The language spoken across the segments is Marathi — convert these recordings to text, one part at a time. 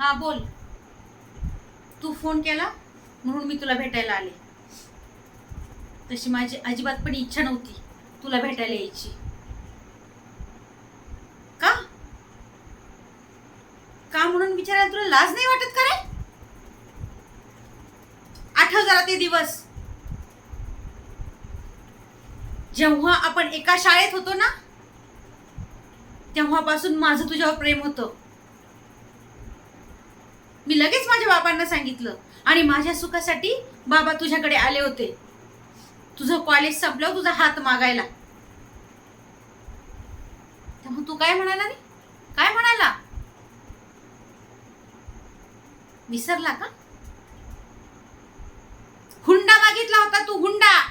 हा बोल. तू फोन केला म्हणून मी तुला भेटायला आले. तशी माझी अजिबात पण इच्छा नव्हती तुला भेटायला यायची. का? का म्हणून विचारायला तुला लाज नाही वाटत का रे आठव जरा ते दिवस. जेव्हा आपण एका शाळेत होतो ना तेव्हापासून माझं तुझ्यावर प्रेम होतं. मी लगेच माझ्या बाबांना सांगितलं. आणि माझ्या सुखासाठी बाबा तुझ्याकडे आले होते. तुझं कॉलेज संपल्यावर तुझा हात मागायला. त्यामुळे तू काय म्हणाला रे काय म्हणाला? विसरला का? हुंडा मागितला होता तू हुंडा.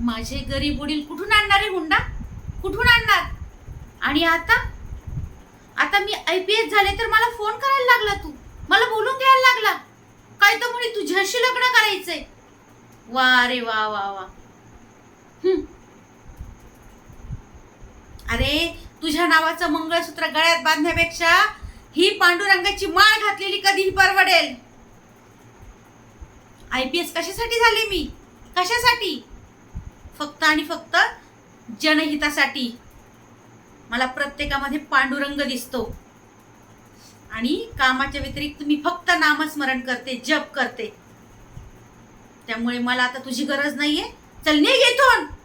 माझे गरीब वडील कुठून आणणार आहे हुंडा? कुठून आणणार? आणि आता आता मी आय पी एस झाले तर मला फोन करायला लागला तू. मला बोलून घ्यायला लागला. काय तर म्हणे तुझ्याशी लग्न करायचंय. वा रे वा वा वा. अरे तुझ्या नावाचं मंगळसूत्र गळ्यात बांधण्यापेक्षा ही पांडुरंगाची माळ घातलेली कधीही परवडेल. आय पी एस कशासाठी झाले मी? कशासाठी? फक्त आणि फक्त जनहितासाठी. मला प्रत्येकामध्ये पांडुरंग दिसतो. आणि कामाच्या व्यतिरिक्त मी फक्त नामस्मरण करते जप करते. त्यामुळे मला आता तुझी गरज नाहीये. चल निघ घेतो